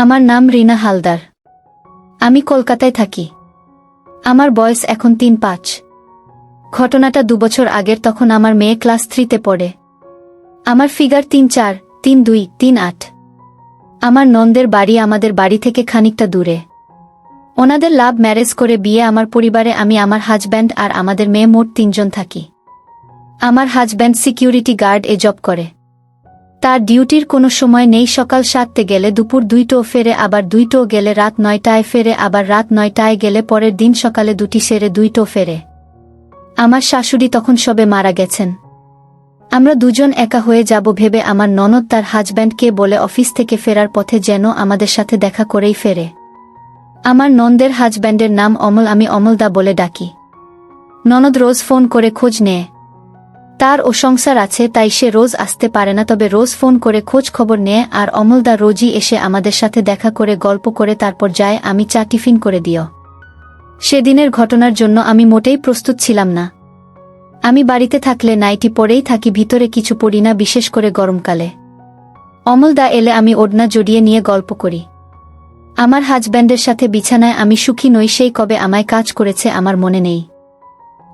আমার নাম রিনা হালদার। আমি কলকাতায় থাকি। আমার বয়স এখন তিন পাঁচ। ঘটনাটা দুবছর আগের তখন আমার মেয়ে ক্লাস থ্রিতে পড়ে। আমার ফিগার তিন চার, তিন দুই, তিন আট। আমার নন্দের বাড়ি আমাদের বাড়ি থেকে খানিকটা দূরে। ওনাদের লাভ ম্যারেজ করে বিয়ে আমার পরিবারে আমি, আমার হাজব্যান্ড আর আমাদের মেয়ে মোট তিনজন থাকি। আমার হাজব্যান্ড সিকিউরিটি গার্ড এ জব করে। তার ডিউটির কোনো সময় নেই, সকাল সাততে গেলে দুপুর দুইটো ফেরে, আবার দুইটো গেলে রাত নয়টায় ফেরে, আবার রাত নয়টায় গেলে পরের দিন সকালে দুটি সেরে দুইটো ফেরে। আমার শাশুড়ি তখন সবে মারা গেছেন। আমরা দুজন একা হয়ে যাব ভেবে আমার ননদ তার হাজব্যান্ডকে বলে অফিস থেকে ফেরার পথে যেন আমাদের সাথে দেখা করেই ফেরে। আমার নন্দের হাজব্যান্ডের নাম অমল, আমি অমলদা বলে ডাকি। ননদ রোজ ফোন করে খোঁজ নেয়। তার ও সংসার আছে, তাই সে রোজ আসতে পারে না। তবে রোজ ফোন করে খোঁজ খবর নেয় আর অমলদা রোজই এসে আমাদের সাথে দেখা করে গল্প করে তারপর যায়, আমি চা টিফিন করে দিও। সেদিনের ঘটনার জন্য আমি মোটেই প্রস্তুত ছিলাম না। আমি বাড়িতে থাকলে নাইটি পরেই থাকি, ভিতরে কিছু পড়ি না, বিশেষ করে গরমকালে। অমলদা এলে আমি ওড়না জড়িয়ে নিয়ে গল্প করি। আমার হাজব্যান্ডের সাথে বিছানায় আমি সুখী নই, সেই কবে আমায় কাজ করেছে, আমার মনে নেই।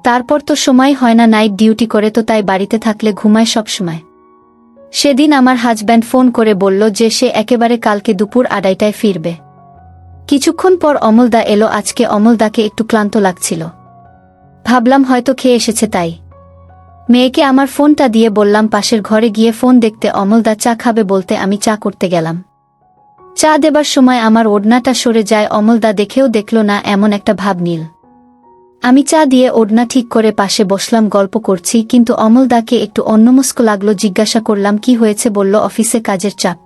তারপর তো সময় হয় না, নাইট ডিউটি করে তো তাই বাড়িতে থাকলে ঘুমায় সবসময় সেদিন আমার হাজব্যান্ড ফোন করে বলল যে সে একেবারে কালকে দুপুর আড়াইটায় ফিরবে। কিছুক্ষণ পর অমলদা এলো, আজকে অমলদাকে একটু ক্লান্ত লাগছিল। ভাবলাম হয়তো খেয়ে এসেছে তাই। মেয়েকে আমার ফোনটা দিয়ে বললাম, পাশের ঘরে গিয়ে ফোন দেখতে অমলদা চা খাবে বলতে আমি চা করতে গেলাম। চা দেবার সময় আমার ওড়নাটা সরে যায় অমলদা দেখেও দেখল না, এমন একটা ভাব নীল। আমি চা দিয়ে ওড়না ঠিক করে পাশে বসলাম, গল্প করছি, কিন্তু অমলদাকে একটু অন্যমস্ক লাগল, জিজ্ঞাসা করলাম, কি হয়েছে? বলল, অফিসে কাজের চাপ।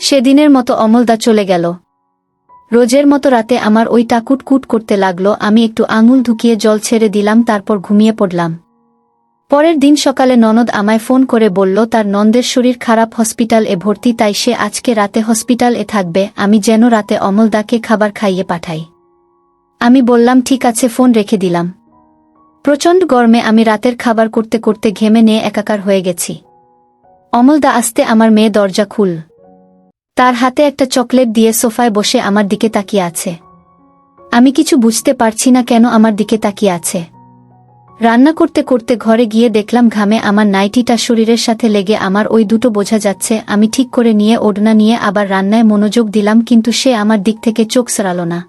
সেদিনের মতো অমলদা চলে গেল। রোজের মতো রাতে আমার ওই টাকুট কুট করতে লাগল, আমি একটু আঙুল ঢুকিয়ে জল ছেড়ে দিলাম, তারপর ঘুমিয়ে পড়লাম। পরের দিন সকালে ননদ আমায় ফোন করে বলল, তার নন্দের শরীর খারাপ, হসপিটাল এ ভর্তি, তাই সে আজকে রাতে হসপিটাল এ থাকবে, আমি যেন রাতে অমলদাকে খাবার খাইয়ে পাঠাই। আমি বললাম, ঠিক আছে, ফোন রেখে দিলাম। প্রচণ্ড গরমে আমি রাতের খাবার করতে করতে ঘেমে নিয়ে একাকার হয়ে গেছি। অমলদা আসতে আমার মেয়ে দরজা খুল। তার হাতে একটা চকলেট দিয়ে সোফায় বসে আমার দিকে তাকিয়ে আছে। আমি কিছু বুঝতে পারছি না কেন আমার দিকে তাকিয়ে আছে। রান্না করতে করতে ঘরে গিয়ে দেখলাম ঘামে আমার নাইটিটা শরীরের সাথে লেগে আমার ওই দুটো বোঝা যাচ্ছে, আমি ঠিক করে নিয়ে ওড়না নিয়ে আবার রান্নায় মনোযোগ দিলাম, কিন্তু সে আমার দিক থেকে চোখ সরাল না।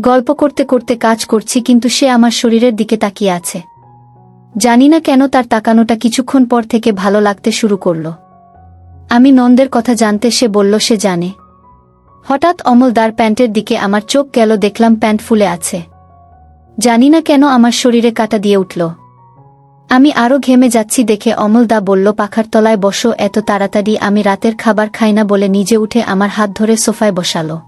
গল্প করতে করতে কাজ করছি কিন্তু সে আমার শরীরের দিকে তাকিয়ে আছে। জানি না কেন তার তাকানোটা কিছুক্ষণ পর থেকে ভালো লাগতে শুরু করল। আমি নন্দের কথা জানতে সে বলল, সে জানে। হঠাৎ অমলদার প্যান্টের দিকে আমার চোখ গেল, দেখলাম প্যান্ট ফুলে আছে। জানি না কেন আমার শরীরে কাটা দিয়ে উঠল। আমি আরও ঘেমে যাচ্ছি দেখে অমলদা বলল, পাখার তলায় বসো, এত তাড়াতাড়ি আমি রাতের খাবার খাই না বলে নিজে উঠে আমার হাত ধরে সোফায় বসালো।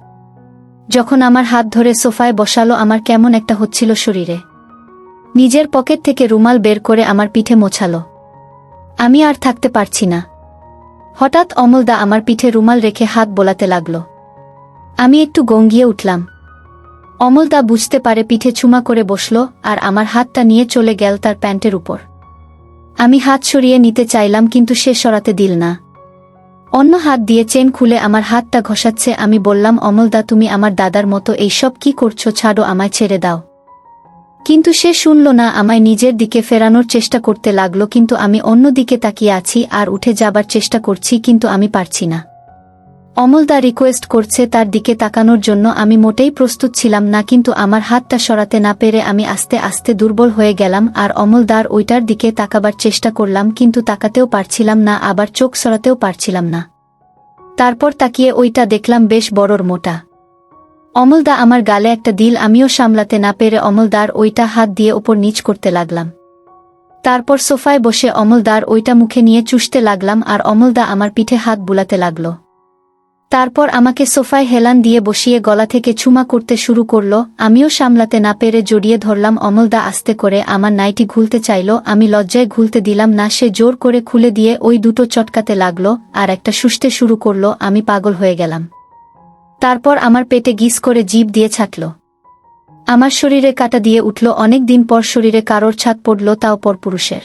যখন আমার হাত ধরে সোফায় বসালো, আমার কেমন একটা হচ্ছিল শরীরে। নিজের পকেট থেকে রুমাল বের করে আমার পিঠে মোছালো। আমি আর থাকতে পারছি না। হঠাৎ অমলদা আমার পিঠে রুমাল রেখে হাত বোলাতে লাগল। আমি একটু গঙ্গিয়ে উঠলাম। অমলদা বুঝতে পারে পিঠে ছুমা করে বসল আর আমার হাতটা নিয়ে চলে গেল তার প্যান্টের উপর। আমি হাত সরিয়ে নিতে চাইলাম, কিন্তু সে সরাতে দিল না। অন্য হাত দিয়ে চেন খুলে আমার হাতটা ঘষাচ্ছে, আমি বললাম, অমলদা, তুমি আমার দাদার মতো এইসব কি করছ? ছাড়ো, আমায় ছেড়ে দাও। কিন্তু সে শুনল না, আমায় নিজের দিকে ফেরানোর চেষ্টা করতে লাগল, কিন্তু আমি অন্য দিকে তাকিয়ে আছি আর উঠে যাবার চেষ্টা করছি, কিন্তু আমি পারছি না। অমলদা রিকোয়েস্ট করছে তার দিকে তাকানোর জন্য আমি মোটেই প্রস্তুত ছিলাম না, কিন্তু আমার হাতটা সরাতে না পেরে আমি আস্তে আস্তে দুর্বল হয়ে গেলাম আর অমলদার ওইটার দিকে তাকাবার চেষ্টা করলাম, কিন্তু তাকাতেও পারছিলাম না, আবার চোখ সরাতেও পারছিলাম না। তারপর তাকিয়ে ওইটা দেখলাম বেশ বড়র মোটা। অমলদা আমার গালে একটা দিল আমিও সামলাতে না পেরে অমলদার ওইটা হাত দিয়ে ওপর নিচ করতে লাগলাম। তারপর সোফায় বসে অমলদার ওইটা মুখে নিয়ে চুষতে লাগলাম আর অমলদা আমার পিঠে হাত বুলাতে লাগল। তারপর আমাকে সোফায় হেলান দিয়ে বসিয়ে গলা থেকে ছুমা করতে শুরু করল, আমিও সামলাতে না পেরে জড়িয়ে ধরলাম অমলদা আস্তে করে আমার নাইটি ঘুলতে চাইল, আমি লজ্জায় ঘুলতে দিলাম না, সে জোর করে খুলে দিয়ে ওই দুটো চটকাতে লাগল, আর একটা সুষ্টে শুরু করল, আমি পাগল হয়ে গেলাম। তারপর আমার পেটে গিস করে জীব দিয়ে ছাটল। আমার শরীরে কাটা দিয়ে উঠল অনেক দিন পর শরীরে কারোর ছাদ পড়ল, তাও পর পুরুষের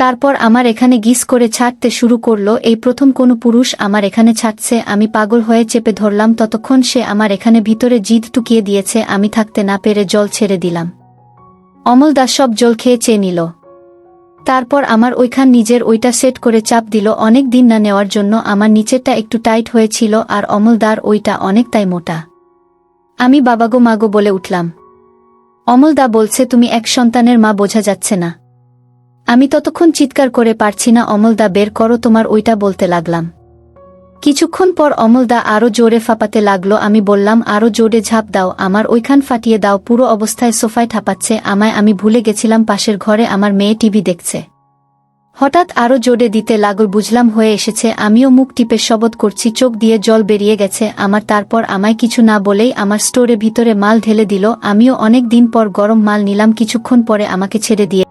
তারপর আমার এখানে গিস করে ছাড়তে শুরু করল, এই প্রথম কোনো পুরুষ আমার এখানে ছাড়ছে, আমি পাগল হয়ে চেপে ধরলাম, ততক্ষণ সে আমার এখানে ভিতরে জিদ টুকিয়ে দিয়েছে, আমি থাকতে না পেরে জল ছেড়ে দিলাম। অমল দাস সব জল খেয়ে চেয়ে নিল। তারপর আমার ওইখান নিজের ওইটা সেট করে চাপ দিল, অনেক দিন না নেওয়ার জন্য আমার নিচেরটা একটু টাইট হয়েছিল, আর অমলদার ওইটা অনেকটাই মোটা। আমি বাবাগো মাগো বলে উঠলাম। অমলদা বলছে, তুমি এক সন্তানের মা, বোঝা যাচ্ছে না। আমি ততক্ষণ চিৎকার করে পারছি না, অমলদা, বের করো, তোমার ওইটা বলতে লাগলাম। কিছুক্ষণ পর অমলদা আরও জোরে ফাপাতে লাগল, আমি বললাম আরও জোরে ঝাঁপ দাও, আমার ওইখান ফাটিয়ে দাও, পুরো অবস্থায় সোফায় ঠাপাচ্ছে, আমায় আমি ভুলে গেছিলাম, পাশের ঘরে আমার মেয়ে টিভি দেখছে। হঠাৎ আরও জোরে দিতে লাগল, বুঝলাম, হয়ে এসেছে, আমিও মুখ টিপে শবদ করছি, চোখ দিয়ে জল বেরিয়ে গেছে, আমার তারপর আমায় কিছু না বলেই আমার স্টোরে ভিতরে মাল ঢেলে দিল, আমিও অনেক দিন পর গরম মাল নিলাম, কিছুক্ষণ পরে আমাকে ছেড়ে দিয়ে